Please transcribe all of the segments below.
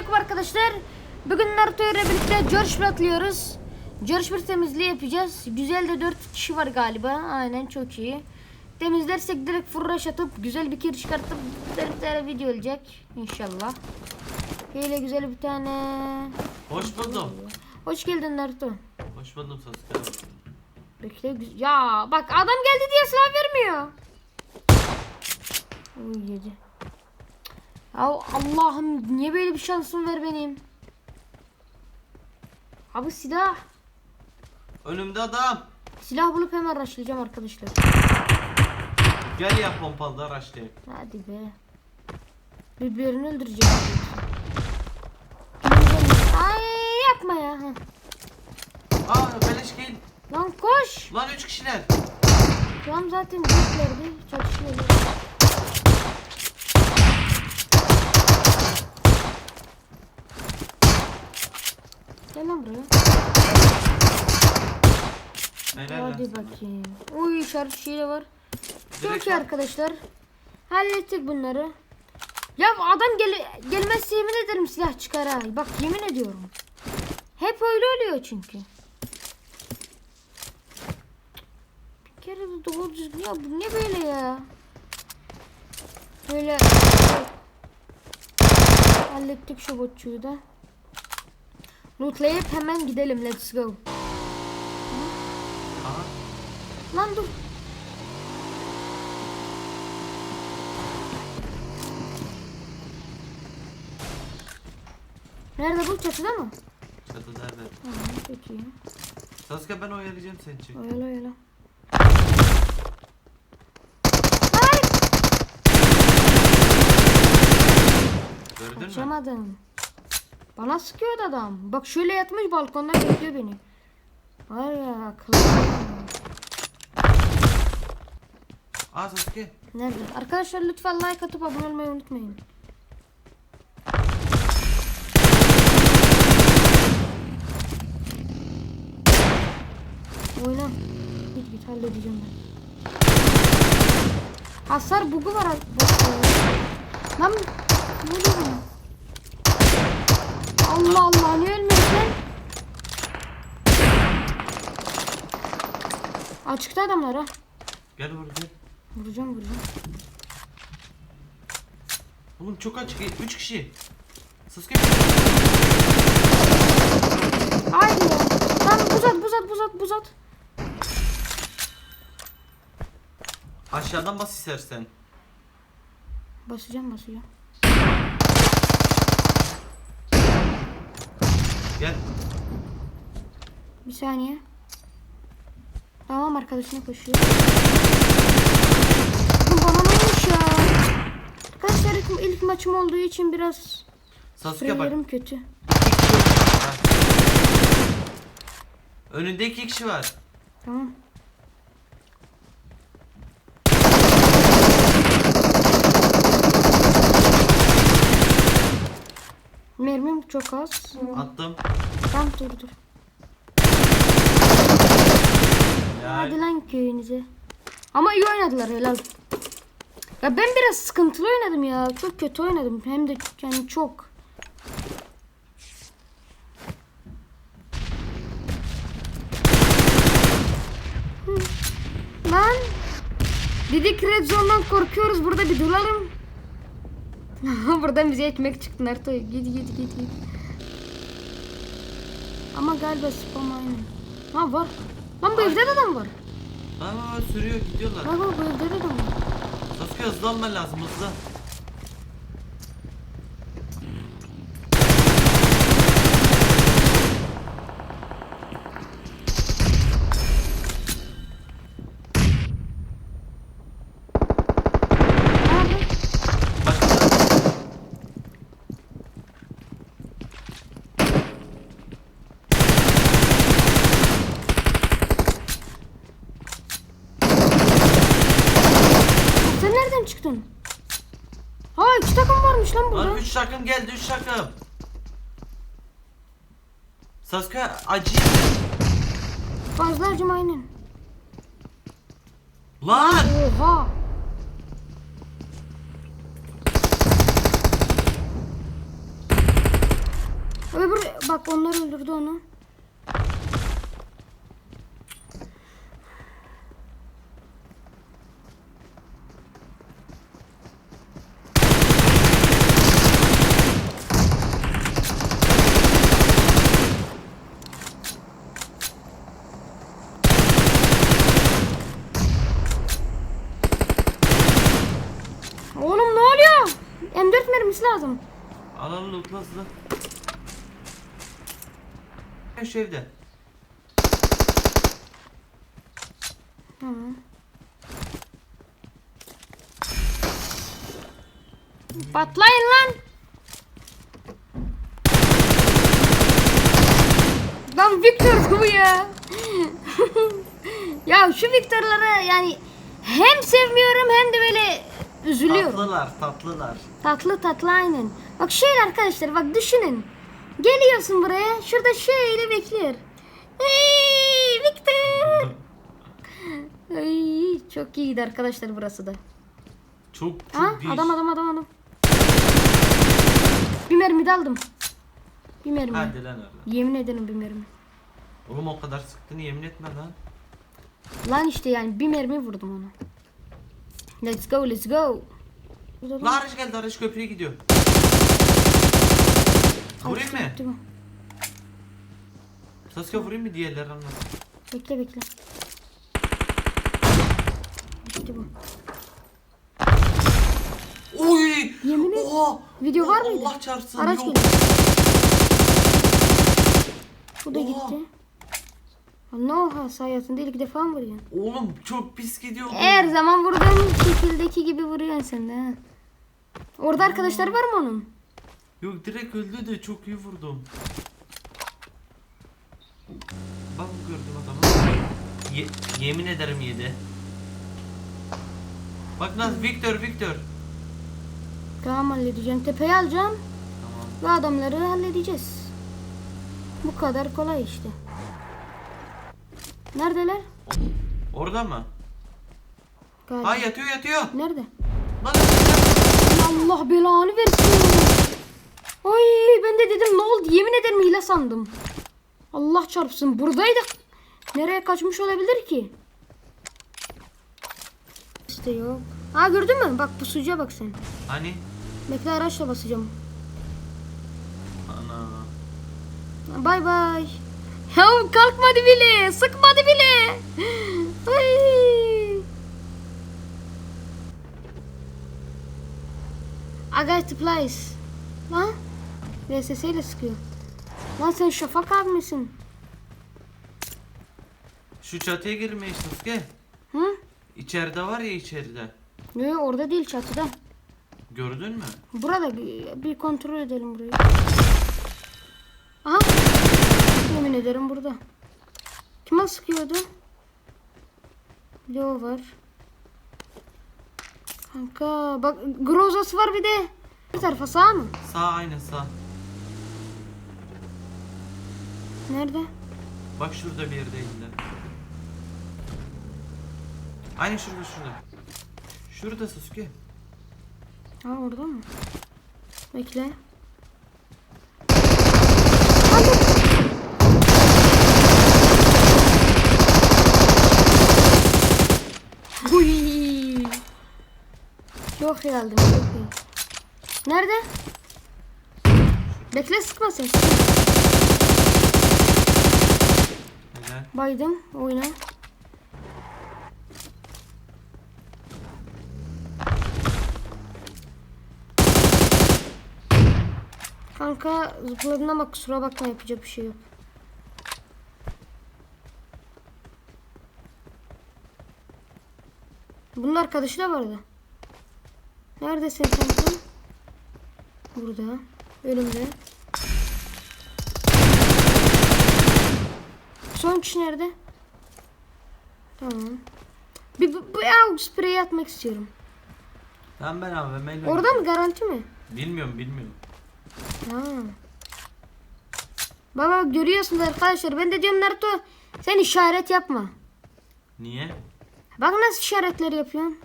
Selamünaleyküm arkadaşlar. Bugün Naruto ile birlikte George atlıyoruz. George bir temizliği yapacağız. Güzel de 4 kişi var galiba. Aynen çok iyi. Temizlersek direkt furraş atıp güzel bir kir çıkartıp bir tane video olacak. İnşallah. Böyle güzel bir tane. Hoş buldum. Hoş geldin Naruto. Hoş buldum Sasuke. Bekle Ya bak adam geldi diye silah vermiyor. Oy yedi. Ya Allah'ım niye böyle bir şansım ver benim? Abi silah. Önümde adam. Silah bulup hemen rushlayacağım arkadaşlar. Gel ya pompalı araçlayayım. Hadi be. Birbirini öldürecek. Ay yapma ya. Aa beleş gel. Lan koş. Lan üç kişiler. Tamam zaten büyüklerdi. Çatışıyorlar. Gel lan buraya. Helal lan Hadi sana. bakayım. Uy şarj şeyle var. Çok Direkt iyi arkadaşlar. Hallettik bunları. Ya adam gel gelmezse yemin ederim silah çıkar ha. Bak yemin ediyorum. Hep öyle oluyor çünkü. Bir kere de doğru düzgün ya bu ne böyle ya? Böyle hallettik şu botçuyu da. Lootlayıp hemen gidelim let's go. Aha. Lan dur. Nerede bu çatıda mı? Çatıda evet. Tamam çok iyi. Sasuke ben oyalayacağım seni çek. Oyala oyala. Ay! Gördün mü? Kaçamadım. Bana sıkıyordu adam. Bak şöyle yatmış balkondan bekliyor beni. Var ya akıllı. Aa Sasuke. Nerede? Arkadaşlar lütfen like atıp abone olmayı unutmayın. Oyna. Git git halledeceğim ben. Hasar bugu var. Lan ne oluyor? Allah Allah ne ölmüyorsun lan? Açıkta adamlar ha. Gel buraya gel. Vuracağım vuracağım. Oğlum çok açık. Üç kişi. Sasuke. Haydi ya. Lan buz at buz at buz at buz at. Aşağıdan bas istersen. Basacağım basacağım. Gel. Bir saniye. Tamam arkadaşına koşuyor. Bu bana ne olmuş ya? Arkadaşlar ilk, ilk maçım olduğu için biraz Sasuke bak. kötü. Önünde iki kişi var. Tamam. Mermim çok az. Attım. Tamam dur dur. Hadi lan köyünüze. Ama iyi oynadılar helal. Ya ben biraz sıkıntılı oynadım ya. Çok kötü oynadım. Hem de yani çok. Hı. Lan. Dedik Red Zone'dan korkuyoruz. Burada bir duralım. Buradan bize ekmek çıktı Naruto. Git git git git. Ama galiba spam aynı. Ha var. Lan bu evde de adam var. Aa sürüyor gidiyorlar. Bak bak bu evde de adam var. Sasuke hızlanman lazım hızlı. Nerede? Başka. Sen nereden çıktın? Ha iki takım varmış lan burada. Lan 3 takım geldi 3 takım. Sasuke acı. Fazla acım aynen. Lan! Oha. Öbür bak onlar öldürdü onu. Oğlum ne oluyor? M4 mermisi lazım. Al al lootla hızlı. Şu evde. Tamam. Patlayın lan. Lan Victor bu ya. ya şu Victor'ları yani hem sevmiyorum hem de böyle üzülüyorum. Tatlılar tatlılar. Tatlı tatlı aynen. Bak şöyle arkadaşlar bak düşünün. Geliyorsun buraya şurada şöyle bekliyor. Hey Victor. Ay, çok iyiydi arkadaşlar burası da. Çok çok değiş- adam adam adam adam. Bir mermi de aldım. Bir mermi. Hadi lan orada. Yemin ederim bir mermi. Oğlum o kadar sıktığını yemin etme lan. Lan işte yani bir mermi vurdum ona. Let's go let's go. Burada La araç geldi araç köprüye gidiyor. Vurayım mı? Sasuke vurayım mı diğerleri anlasın. Bekle bekle. Gitti bu. Oy! Yemin et. Oha! Video var mıydı? Allah çarpsın. Araç geliyor. Bu da Oha. gitti. Ne oha hayatında ilk defa mı vuruyorsun? Oğlum çok pis gidiyor. Her zaman vurduğun şekildeki gibi vuruyorsun sen de ha. Orada arkadaşlar var mı onun? Yok direkt öldü de çok iyi vurdum. Bak gördüm adamı. Ye- yemin ederim yedi. Bak nasıl Victor Victor. Tamam halledeceğim. Tepeyi alacağım Tamam. ve adamları halledeceğiz. Bu kadar kolay işte. Neredeler? Orada mı? Galiba. Ha yatıyor yatıyor. Nerede? Lan. Allah belanı versin. Ay ben de dedim ne oldu yemin ederim hile sandım. Allah çarpsın buradaydı. Nereye kaçmış olabilir ki? İşte yok. Ha gördün mü? Bak pusucuya bak sen. Hani? Bekle araçla basacağım. Ana. Bay bay. Ya kalkmadı bile. Sıkmadı bile. Ay. I got the place. Lan. VSS ile sıkıyor. Lan sen Şafak abi misin? Şu çatıya girmeyi Sasuke. Hı? İçeride var ya içeride. Yok orada değil çatıda. Gördün mü? Burada bir, bir kontrol edelim burayı. Yemin ederim burada. Kime sıkıyordu? Bir de o var. Kanka bak Grozos var bir de. Bir tarafa sağ mı? Sağ aynı sağ. Nerede? Bak şurada bir yerde elinde. Aynı şurada şurada. Şurada Sasuke. Ha orada mı? Bekle. Uy. Çok iyi aldım, çok iyi. Nerede? Bekle sıkma sen. Baydım oyna. Kanka zıpladın ama kusura bakma yapacak bir şey yok. Bunun arkadaşı da vardı. Neredesin kanka? Burada. Önümde. Son kişi nerede? Tamam. Bir bu ya spreyi atmak istiyorum. Tamam ben abi ben Orada mı garanti mi? Bilmiyorum bilmiyorum. Ha. Baba görüyorsunuz arkadaşlar. Ben de diyorum Naruto sen işaret yapma. Niye? Bak nasıl işaretler yapıyorsun.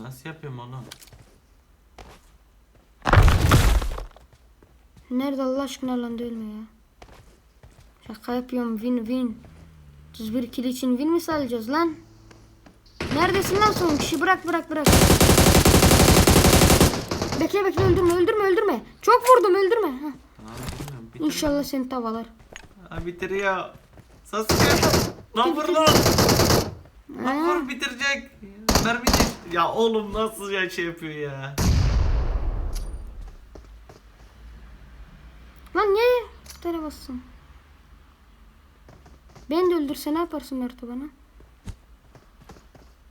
Nasıl yapıyorum onu? Nerede Allah aşkına lan ölme ya. Şaka yapıyorum win win. 31 kill için win mi salacağız lan? Neredesin lan son kişi? Bırak bırak bırak. Bekle bekle öldürme öldürme öldürme. Çok vurdum öldürme. Heh. Tamam bilmiyorum. Bitir. İnşallah seni tavalar. Ha, bitiriyor. Sasuke. Lan vur lan. Lan vur bitirecek. Geçti. Ya oğlum nasıl ya şey yapıyor ya. Lan niye tere bassın? Beni de öldürse ne yaparsın Merto bana?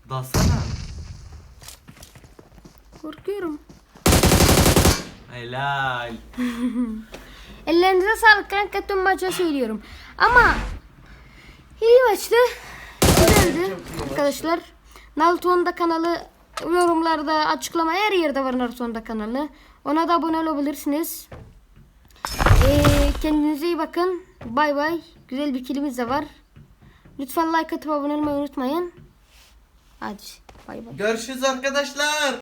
Dalsana. Korkuyorum. Helal. Ellerinize sağlık kanka tüm maça söylüyorum. Ama iyi maçtı. Güzeldi arkadaşlar. Naruto'nun da kanalı yorumlarda açıklama her yerde var Naruto'nun da kanalı. Ona da abone olabilirsiniz. Ee, kendinize iyi bakın. Bay bay. Güzel bir kilimiz de var. Lütfen like atıp abone olmayı unutmayın. Hadi bay bay. Görüşürüz arkadaşlar.